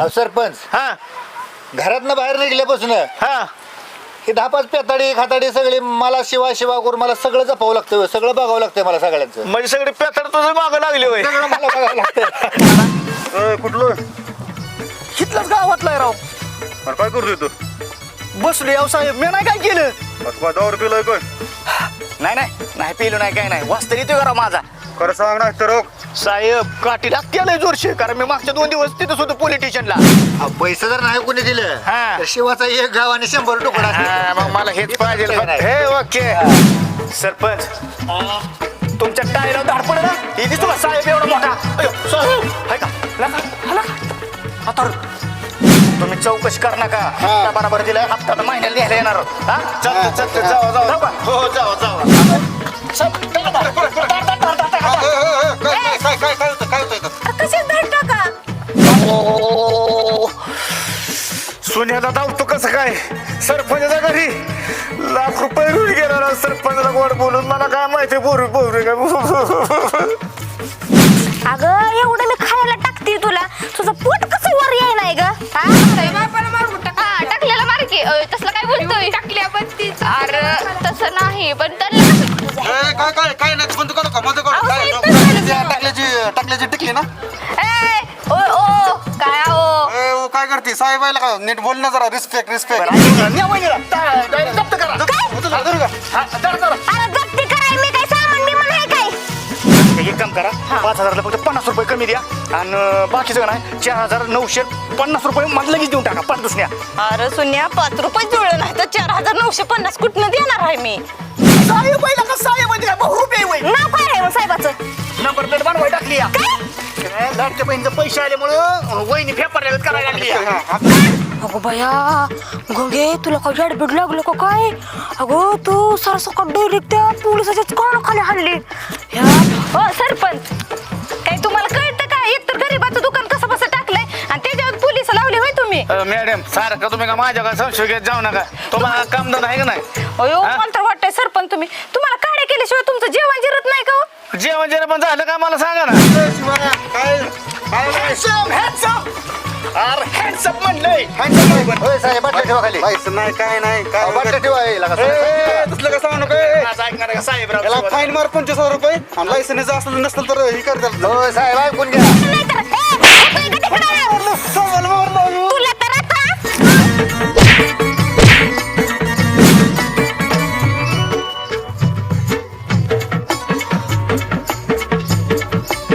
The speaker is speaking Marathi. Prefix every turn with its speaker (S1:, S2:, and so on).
S1: अहो, सरपंच.
S2: हा.
S1: घरातनं बाहेर निघल्यापासून
S2: हा.
S1: हे दहा पाच पेताडी खाताडी सगळी मला शिवा शिवा करून मला सगळं जपावं लागतं हो. सगळं बघावं लागतं मला सगळ्यांचं.
S2: म्हणजे सगळे पेथड तुझं मागं लागले होय.
S1: सगळं मला बघावं लागतं
S3: कुठलं?
S2: इथलाच गावातला आहे राव.
S3: अरे काय करतोय तू?
S2: बसलो याव साहेब. मी नाही काय केलं.
S3: काय काय
S2: नाही नाही. नाही पेलो नाही काय नाही. वाचता येतोय करा माझा?
S3: खरं सांग ना तर
S2: साहेब काठी लागते लय जोरशे कारण मी मागच्या दोन दिवस तिथंच होतो
S1: अहो, पैसे जर नाही कोणी दिलं
S2: हा.
S1: तर शिवाचा एक गाव आणि शंभर तुकडा
S2: हा, मग मला हेच पाहिजे
S1: नाही.
S2: हे ओके सरपंच तुमच्या टायला धाड पडे ना हे दिसतो का साहेब एवढा मोठा साहेब हाय का का? तुम्ही चौकशी कर नका हप्ता बरोबर दिलाय हप्ता तर महिन्याला द्यायला येणार. हा? चालतं, चालतं, जावा, जावा. जाऊ का? हो जावा जावा चल, सोन्याला धावतो कसं काय? सरपंचाच्या घरी. लाख रुपये घेऊन गेला ना सरपंचाला गोड बोलून मला काय माहिती बोरू बोरू काय
S4: अगं एवढं मी खायला टाकते तुला. तुझं पोट कसं वर याय नाही ग?
S5: हा? टाकलेला मार की. अ, तसलं काय बोलतोय? टाकली आपण ती अरे तसं नाही पण कसं-
S3: काय काय काय नाही बंद
S5: ओ, काय
S3: करते साहेब आयला का नीट बोल ना जरा रिस्पेक्ट रिस्पेक्ट
S4: अरे गप्ती कराय मी काय सामान मी म्हणाय काय?
S2: एक काम करा पाच हजारला फक्त पन्नास रुपये कमी द्या. आणि बाकीचं नाही चार हजार नऊशे पन्नास रुपये मला लगेच देऊन टाका पाच दुसऱ्या
S4: अरे सुन्या पाच रुपये जुळलं नाही तर चार हजार नऊशे पन्नास कुठनं देणार आहे मी?
S2: साहेब का साहेब बहु रुपये
S4: नाव काय आहे मग साहेबाचं?
S2: नंबर प्लेट बनवाय टाकली या. काय? लाडक्या बहिणीचं पैसे आल्यामुळं वहिनी फेपरल्या करायला लागली.
S4: अगो बया गंगे तुला काय गडबड लागलं का काय? अगो तू सरसकट डायरेक्ट त्या पोलिसाच्याच कानाखाली हल्ली ह्या हो सरपंच. काय तुम्हाला कळतं का? एकतर गरीबाचं दुकान कसं कसं टाकलंय आणि त्याच्यावर पोलीस लावले होय तुम्ही?
S2: अ, मॅडम सारखं तुम्ही का माझ्या का संशय घेत जाऊ नका? तुम्हाला कामधंदा आहे का नाही?
S4: अयो
S2: हा?
S4: मला तर वाटतंय सरपंच तुम्ही. तुम्हाला काढे केल्याशिवाय तुमचं जेवण जिरत नाही का हो?
S2: जेवण जेवण पण झालं का? मला सांगा ना.
S3: काय
S2: handsome, handsome. अरे handsome म्हणलंय.
S1: होय साहेब बटलं ठेवा खाली.
S3: पैसे नाही काय नाही
S1: अहो, बटलं ठेवा हे
S3: कसं म्हणू काय?
S2: माझं ऐकणार का
S3: साहेबराव? फाईन मार पंचवीस हजार रुपये. आणि लायसन्स असलं नसेल तर हे कर त्याला.
S1: होय साहेब ऐकून घ्या.
S4: नाही